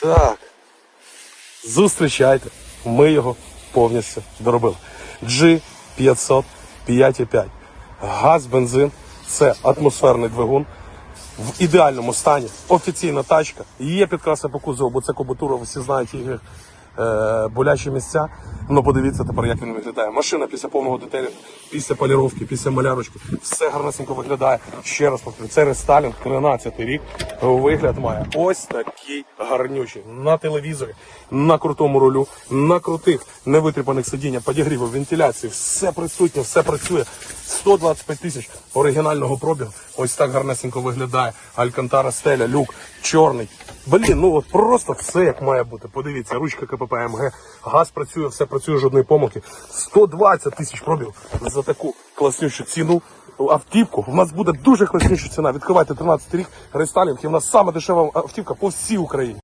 Так. Зустрічайте. Ми його повністю доробили. G500 5,5. Газ, бензин. Це атмосферний двигун. В ідеальному стані. Офіційна тачка. Є підкраси по кузову, бо це кубатура, всі знають їх болячі місця. Ну подивіться тепер, як він виглядає. Машина після повного детелю, після поліровки, після малярочки, все гарнесенько виглядає. Ще раз повторю, це рестайлінг, 13 рік. Вигляд має ось такий гарнючий. На телевізорі, на крутому рулю, на крутих невитріпаних сидіннях, подігріву, вентиляції, все присутнє, все працює. 125 тисяч оригінального пробігу. Ось так гарнесенько виглядає. Алькантара стеля, люк, чорний. Блін, ну от просто все як має бути. Подивіться, ручка КПП МГ, газ працює, все працює, жодної помилки. 120 тисяч пробів за таку класнючу ціну. Автівку у нас буде дуже класнюча ціна. Відкривайте 13 рік рестайлінг, і в нас саме дешева автівка по всій Україні.